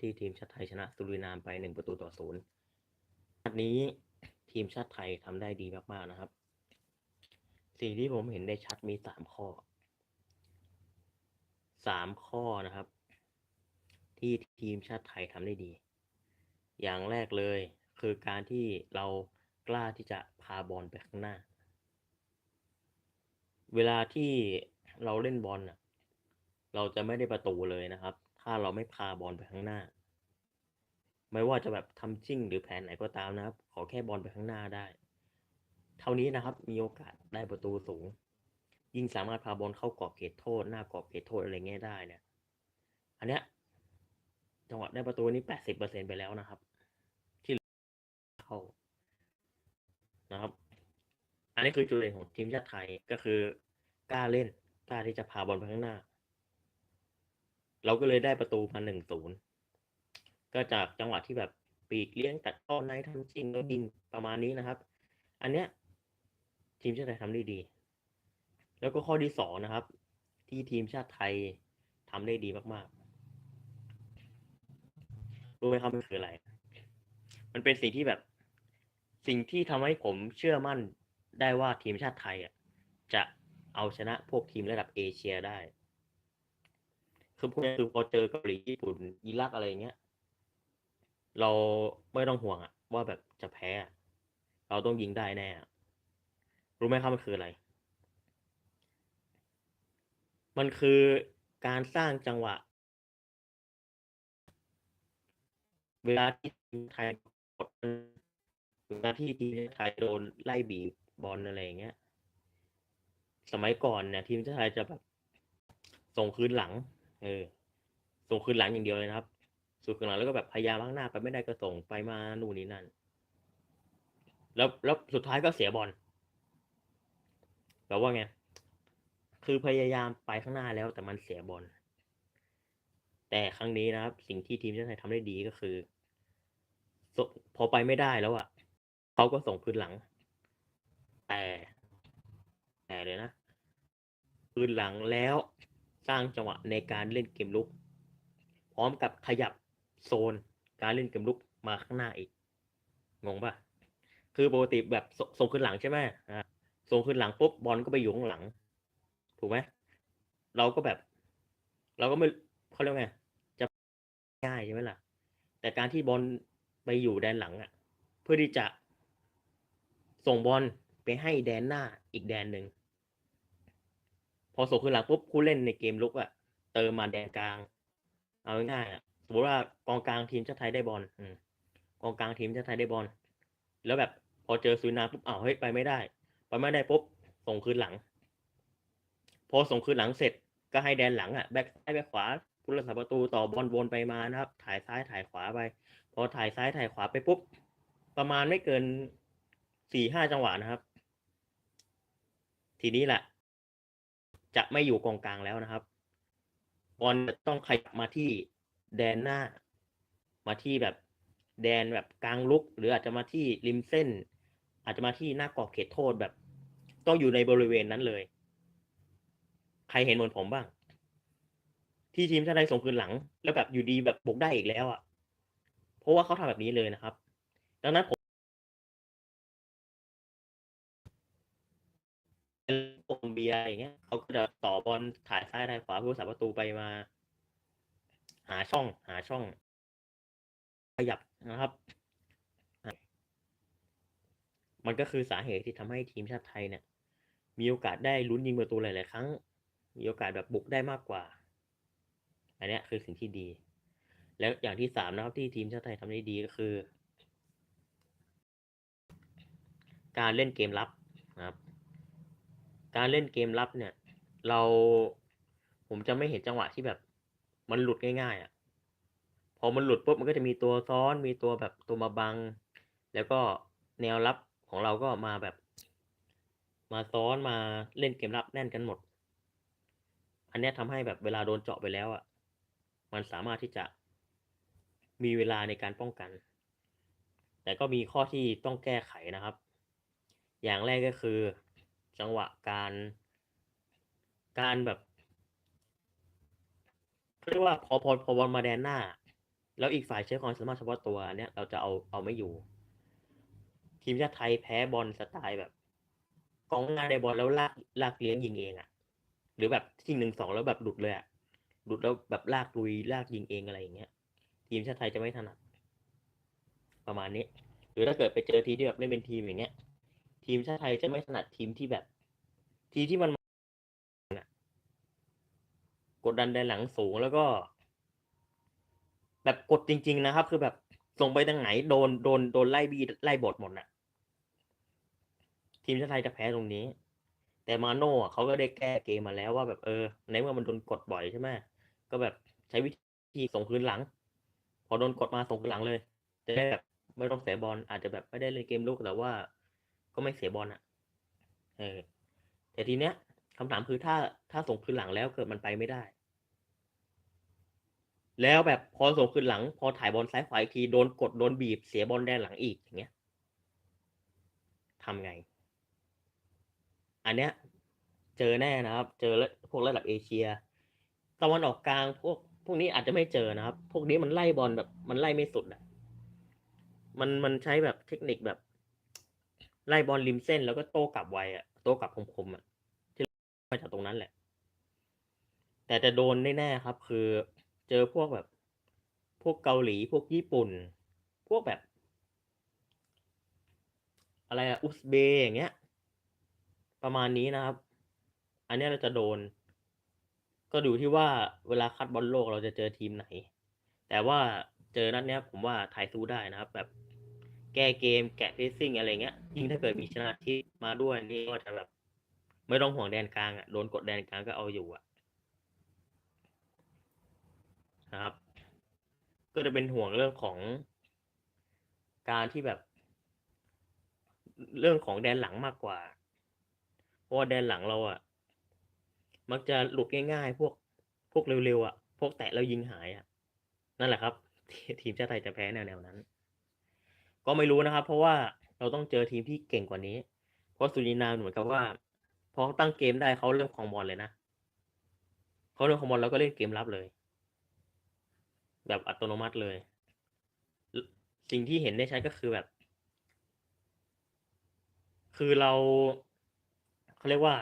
ที่ทีมชาติไทยชนะสุรินามไปหนึ่งประตูต่อศูนย์นัดนี้ทีมชาติไทยทำได้ดีมากๆนะครับ สิ่งที่ผมเห็นได้ชัดมีสามข้อสามข้อนะครับ ที่ทีมชาติไทยทำได้ดี อย่างแรกเลยคือการที่เรากล้าที่จะพาบอลไปข้างหน้า เวลาที่เราเล่นบอลเราจะไม่ได้ประตูเลยนะครับ ถ้าเราไม่พาบอลไปข้างหน้า ไม่ว่าจะแบบทำจิ้งหรือแผนไหนก็ตามนะครับ ขอแค่บอลไปข้างหน้าได้ เท่านี้นะครับ มีโอกาสได้ประตูสูง ยิ่งสามารถพาบอลเข้ากรอบเขตโทษ หน้ากรอบเขตโทษอะไรเงี้ยได้เนี่ย อันเนี้ยจังหวะได้ประตูนี้แปดสิบเปอร์เซ็นไปแล้วนะครับ ที่เข้านะครับ อันนี้คือจุดเด่นของทีมชาติไทยก็คือกล้าเล่นกล้าที่จะพาบอลไปข้างหน้า เราก็เลยได้ประตูมาหนึ่งศูนย์ก็จากจังหวะที่แบบปีกเลี้ยงตัดต้อนในทำจริงแล้วยิงประมาณนี้นะครับ อันเนี้ยทีมชาติไทยทำได้ดี แล้วก็ข้อที่สองนะครับ ที่ทีมชาติไทยทำได้ดีมากๆรู้ไหมครับมันคืออะไร มันเป็นสิ่งที่แบบสิ่งที่ทำให้ผมเชื่อมั่นได้ว่าทีมชาติไทยอะจะเอาชนะพวกทีมระดับเอเชียได้ คือพวกนี้คือพอเจอเกาหลีญี่ปุ่นอิรักอะไรเงี้ย เราไม่ต้องห่วงอะว่าแบบจะแพ้ เราต้องยิงได้แน่อรู้ไหมครับมันคืออะไร มันคือการสร้างจังหวะ เวลาที่ทีมไทยกดเวลาที่ทีมไทยโดนไล่บีบบอลอะไรเงี้ย สมัยก่อนเนี่ย ทีมชาติไทยจะแบบส่งคืนหลัง เออ ส่งคืนหลังอย่างเดียวเลยนะครับส่งคืนหลังแล้วก็แบบพยายามข้างหน้าไปไม่ได้ก็ส่งไปมานู่นนี่นั่น แล้วแล้วสุดท้ายก็เสียบอลแปลว่าไงคือพยายามไปข้างหน้าแล้วแต่มันเสียบอลแต่ครั้งนี้นะครับ สิ่งที่ทีมชาติไทยทำได้ดีก็คือพอไปไม่ได้แล้วอะ่ะเขาก็ส่งคืนหลัง แต่แต่เลยนะคืนหลังแล้ว สร้างจังหวะในการเล่นเกมลุก พร้อมกับขยับโซนการเล่นเกมลุกมาข้างหน้าอีก งงปะคือปกติแบบส่งขึ้นหลังใช่ไหมอ่าส่งขึ้นหลังปุ๊บบอลก็ไปอยู่ข้างหลัง ถูกไหมเราก็แบบ เราก็ไม่เขาเรียกไงจะง่ายใช่ไหมล่ะ แต่การที่บอลไปอยู่แดนหลังอะ เพื่อที่จะส่งบอลไปให้แดนหน้าอีกแดนหนึ่ง พอส่งขึ้นหลังปุ๊บผู้เล่นในเกมลุกอะเติมมาแดนกลาง เอาง่ายๆอะสมมติว่ากองกลางทีมชาติไทยได้บอลกองกลางทีมชาติไทยได้บอลแล้วแบบพอเจอซูนาปุ๊บอ้าวเฮ้ยไปไม่ได้ไปไม่ได้ปุ๊บส่งคืนหลัง พอส่งคืนหลังเสร็จก็ให้แดนหลังอะแบ็คซ้ายแบ็คขวาผู้รักษาประตูต่อบอลวนไปมานะครับ ถ่ายซ้ายถ่ายขวาไป พอถ่ายซ้ายถ่ายขวาไปปุ๊บประมาณไม่เกินสี่ห้าจังหวะนะครับ ทีนี้แหละ จะไม่อยู่กองกลางแล้วนะครับบอลจะต้องขยับมาที่แดนหน้า มาที่แบบแดนแบบกลางลุก หรืออาจจะมาที่ริมเส้น อาจจะมาที่หน้ากรอบเขตโทษแบบ ต้องอยู่ในบริเวณนั้นเลย ใครเห็นเหมือนผมบ้าง ที่ทีมชาติไทยส่งคืนหลัง แล้วแบบอยู่ดีแบบบุกได้อีกแล้วอะ เพราะว่าเขาทำแบบนี้เลยนะครับ ดังนั้นผม โคลอมเบียอย่างเงี้ยเขาก็จะต่อบอลถ่ายซ้ายถ่ายขวาผู้รักษาประตูไปมา หาช่อง หาช่อง ขยับนะครับ มันก็คือสาเหตุที่ทำให้ทีมชาติไทยเนี่ย มีโอกาสได้ลุ้นยิงประตูหลาย ๆ ครั้ง มีโอกาสแบบบุกได้มากกว่า อันเนี้ยคือสิ่งที่ดี แล้วอย่างที่สามนะครับที่ทีมชาติไทยทำได้ดีก็คือ การเล่นเกมรับนะครับ การเล่นเกมรับเนี่ย เราผมจะไม่เห็นจังหวะที่แบบ มันหลุดง่ายๆอะ พอมันหลุดปุ๊บมันก็จะมีตัวซ้อนมีตัวแบบตัวมาบัง แล้วก็แนวรับของเราก็มาแบบ มาซ้อนมาเล่นเกมรับแน่นกันหมด อันนี้ทำให้แบบเวลาโดนเจาะไปแล้วอะ มันสามารถที่จะมีเวลาในการป้องกัน แต่ก็มีข้อที่ต้องแก้ไขนะครับ อย่างแรกก็คือ จังหวะการ การแบบเรียกว่าพอพอพอบอลมาแดนหน้า แล้วอีกฝ่ายใช้ความสามารถเฉพาะตัวอันเนี้ยเราจะเอาเอาไม่อยู่ ทีมชาติไทยแพ้บอลสไตล์แบบกองหน้าได้บอลแล้วลากลากเลี้ยงยิงเองอะ่ะ หรือแบบที่หนึ่งสองแล้วแบบหลุดเลยอะ่ะหลุดแล้วแบบลากลุยลากยิงเองอะไรอย่างเงี้ย ทีมชาติไทยจะไม่ถนัดประมาณนี้ หรือถ้าเกิดไปเจอทีที่แบบเล่นเป็นทีมอย่างเงี้ย ทีมชาติไทยจะไม่ถนัดทีมที่แบบ ทีที่มันกดดันแดนหลังสูงแล้วก็ แบบกดจริง ๆ นะครับ คือแบบส่งไปทางไหนโดนโดนโดนไล่บีไล่บทหมดน่ะ ทีมชาติไทยจะแพ้ตรงนี้ แต่มาโน่เขาก็ได้แก้เกมมาแล้วว่าแบบเออในเมื่อมันโดนกดบ่อยใช่ไหมก็แบบใช้วิธีส่งคืนหลัง พอโดนกดมาส่งคืนหลังเลย จะได้แบบไม่ต้องเสียบอลอาจจะแบบไม่ได้เล่นเกมลุกแต่ว่า ก็ไม่เสียบอลอะ เออ แต่ทีเนี้ยคำถามคือถ้าถ้าส่งคืนหลังแล้วเกิดมันไปไม่ได้ แล้วแบบพอส่งคืนหลัง พอถ่ายบอลซ้ายขวาอีกทีโดนกดโดนบีบเสียบอลแดนหลังอีกอย่างเงี้ยทำไง อันเนี้ย เจอแน่นะครับ เจอพวกระดับเอเชียตะวันออกกลางพวกพวกนี้อาจจะไม่เจอนะครับ พวกนี้มันไล่บอลแบบ มันไล่ไม่สุดอะ มันมันใช้แบบเทคนิคแบบ ไล่บอลริมเส้นแล้วก็โต้กลับไวอะโต้กลับคมๆอะที่มาจากตรงนั้นแหละ แต่จะโดนแน่ๆครับ คือเจอพวกแบบ พวกเกาหลีพวกญี่ปุ่น พวกแบบ อะไรอะอุซเบย์อย่างเงี้ย ประมาณนี้นะครับ อันนี้เราจะโดน ก็ดูที่ว่าเวลาคัดบอลโลกเราจะเจอทีมไหน แต่ว่าเจอนัดเนี้ย ผมว่าไทยสู้ได้นะครับ แบบ แก้เกมแกะเพซซิ่งอะไรเงี้ยยิ่งถ้าเกิดมีชนะที่มาด้วยนี่ก็จะแบบไม่ต้องห่วงแดนกลางอะโดนกดแดนกลางก็เอาอยู่อะนะครับ ก็จะเป็นห่วงเรื่องของการที่แบบ เรื่องของแดนหลังมากกว่า เพราะว่าแดนหลังเราอะ มักจะหลุดง่ายๆ พวกพวกเร็วๆอะ พวกแตะแล้วยิงหายอะ นั่นแหละครับ ทีมชาติไทยจะแพ้แนวๆนั้น ก็ไม่รู้นะครับ เพราะว่าเราต้องเจอทีมที่เก่งกว่านี้ เพราะสุรินามเหมือนกับว่าพอตั้งเกมได้เขาเริ่มครองบอลเลยนะเขาเริ่มครองบอลแล้วก็เล่นเกมรับเลย แบบอัตโนมัติเลย สิ่งที่เห็นได้ใชัดก็คือแบบ คือเราเขาเรียกว่า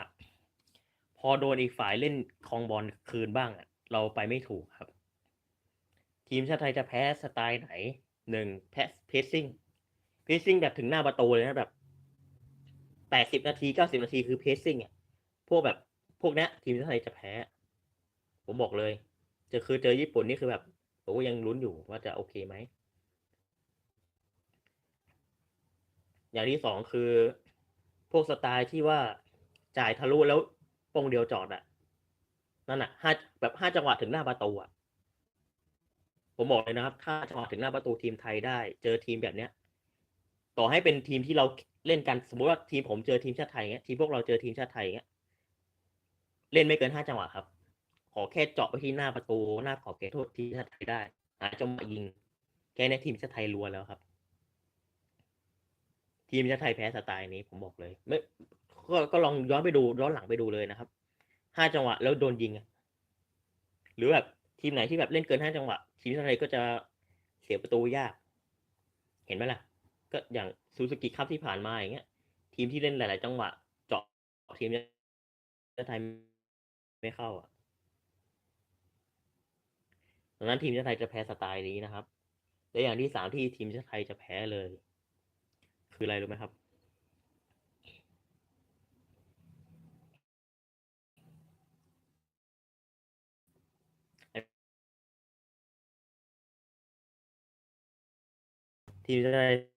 พอโดนอีกฝ่ายเล่นคองบอลคืนบ้างเราไปไม่ถูกครับ ทีมชาติไทยจะแพ้สไตล์ไหนหนึ่งแพ้เพสซิ่ง เพสซิ่งแบบถึงหน้าประตูเลยนะแบบแปดสิบนาทีเก้าสิบนาทีคือเพสซิ่งอะพวกแบบพวกนี้ทีมชาติไทยจะแพ้ ผมบอกเลยจะคือเจอญี่ปุ่นนี่คือแบบผมก็ยังลุ้นอยู่ว่าจะโอเคไหม อย่างที่สองคือ พวกสไตล์ที่ว่าจ่ายทะลุแล้วปงเดียวจอดอะนั่นอะห้าแบบห้าจังหวะถึงหน้าประตูอะผมบอกเลยนะครับถ้าจังหวะถึงหน้าประตูทีมไทยได้ เจอทีมแบบเนี้ย ต่อให้เป็นทีมที่เราเล่นกันสมมติว่าทีมผมเจอทีมชาติไทยเงี้ยทีมพวกเราเจอทีมชาติไทยเงี้ยเล่นไม่เกินห้าจังหวะครับ ขอแค่เจาะไปที่หน้าประตูหน้าขอบเขตโทษทีมชาติไทยได้หาจังหวะยิง แค่ในทีมชาติไทยรัวแล้วครับ ทีมชาติไทยแพ้สไตล์นี้ผมบอกเลยไม่ก็ก็ลองย้อนไปดูย้อนหลังไปดูเลยนะครับห้าจังหวะแล้วโดนยิงหรือแบบทีมไหนที่แบบเล่นเกินห้าจังหวะ ทีมชาติไทยก็จะเสียประตูยาก เห็นไหมล่ะ ก็อย่างซูซูกิคัพที่ผ่านมาอย่างเงี้ย ทีมที่เล่นหลาย ๆ จังหวะ เจาะทีมชาติไทยไม่เข้าอะดังนั้นทีมชาติไทยจะแพ้สไตล์นี้นะครับ และอย่างที่สามที่ทีมชาติไทยจะแพ้เลย คืออะไรรู้ไหมครับ ทีมชาติไทย